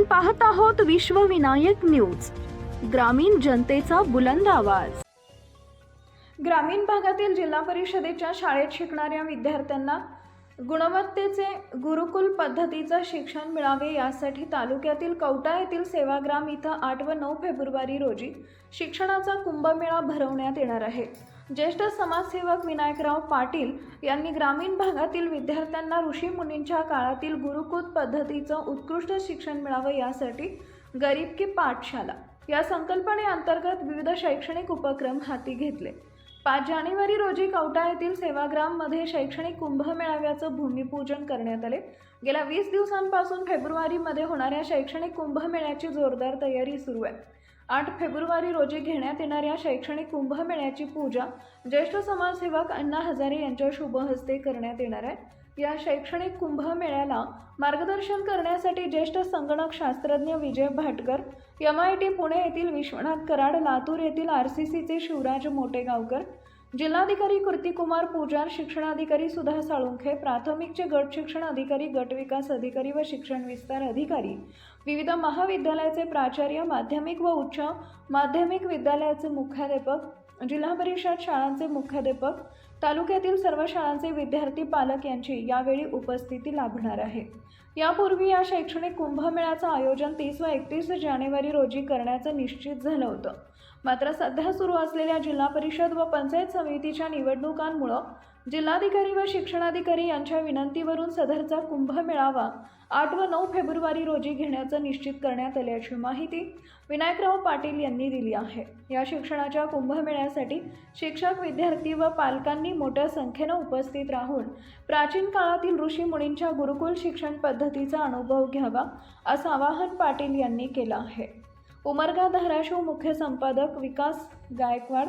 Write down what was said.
आपण पाहत आहोत विश्वविनायक न्यूज. ग्रामीण जनतेचा बुलंद आवाज. ग्रामीण भागातील जिल्हा परिषदेच्या शाळेत शिकणाऱ्या विद्यार्थ्यांना गुणवत्तेचे गुरुकुल पद्धतीचं शिक्षण मिळावे यासाठी तालुक्यातील कवटा येथील सेवाग्राम इथं आठ व नऊ फेब्रुवारी रोजी शिक्षणाचा कुंभमेळा भरवण्यात येणार आहे. ज्येष्ठ समाजसेवक विनायकराव पाटील यांनी ग्रामीण भागातील विद्यार्थ्यांना ऋषीमुनींच्या काळातील गुरुकुल पद्धतीचं उत्कृष्ट शिक्षण मिळावं यासाठी गरीब की पाठशाला या संकल्पनेअंतर्गत विविध शैक्षणिक उपक्रम हाती घेतले. पाच जानेवारी रोजी कवटा येथील सेवाग्राममध्ये शैक्षणिक कुंभमेळाव्याचं भूमिपूजन करण्यात आले. गेल्या वीस दिवसांपासून फेब्रुवारीमध्ये होणाऱ्या शैक्षणिक कुंभमेळ्याची जोरदार तयारी सुरू आहे. आठ फेब्रुवारी रोजी घेण्यात येणाऱ्या शैक्षणिक कुंभमेळ्याची पूजा ज्येष्ठ समाजसेवक अण्णा हजारे यांच्या शुभ हस्ते करण्यात येणार आहे. या शैक्षणिक कुंभमेळ्याला मार्गदर्शन करण्यासाठी ज्येष्ठ संगणक शास्त्रज्ञ Vijay Bhatkar M I T Pune येथील विश्वनाथ कराड लातूर येथील आर सी सीचे शिवराज मोटेगावकर जिल्हाधिकारी कृतिकुमार पूजार शिक्षणाधिकारी सुधा साळुंखे प्राथमिकचे गट शिक्षण अधिकारी गट विकास अधिकारी व शिक्षण विस्तार अधिकारी विविध महाविद्यालयाचे प्राचार्य माध्यमिक व उच्च माध्यमिक विद्यालयाचे मुख्याध्यापक जिल्हा परिषद शाळांचे मुख्याध्यापक तालुक्यातील सर्व शाळांचे विद्यार्थी पालक यांची यावेळी उपस्थिती लाभणार आहे. यापूर्वी या शैक्षणिक कुंभमेळ्याचं आयोजन तीस व एकतीस जानेवारी रोजी करण्याचं निश्चित झालं होतं. मात्र सध्या सुरू असलेल्या जिल्हा परिषद व पंचायत समितीच्या निवडणुकांमुळं जिल्हाधिकारी व शिक्षणाधिकारी यांच्या विनंतीवरून सदरचा कुंभमेळावा आठ व नऊ फेब्रुवारी रोजी घेण्याचं निश्चित करण्यात आल्याची माहिती विनायकराव पाटील यांनी दिली आहे. या शिक्षणाच्या कुंभमेळ्यासाठी शिक्षक विद्यार्थी व पालकांनी मोठ्या संख्येनं उपस्थित राहून प्राचीन काळातील ऋषीमुनींच्या गुरुकुल शिक्षण पद्धतीचा अनुभव घ्यावा असं आवाहन पाटील यांनी केलं आहे. उमरगा धाराशिव मुख्य संपादक विकास गायकवाड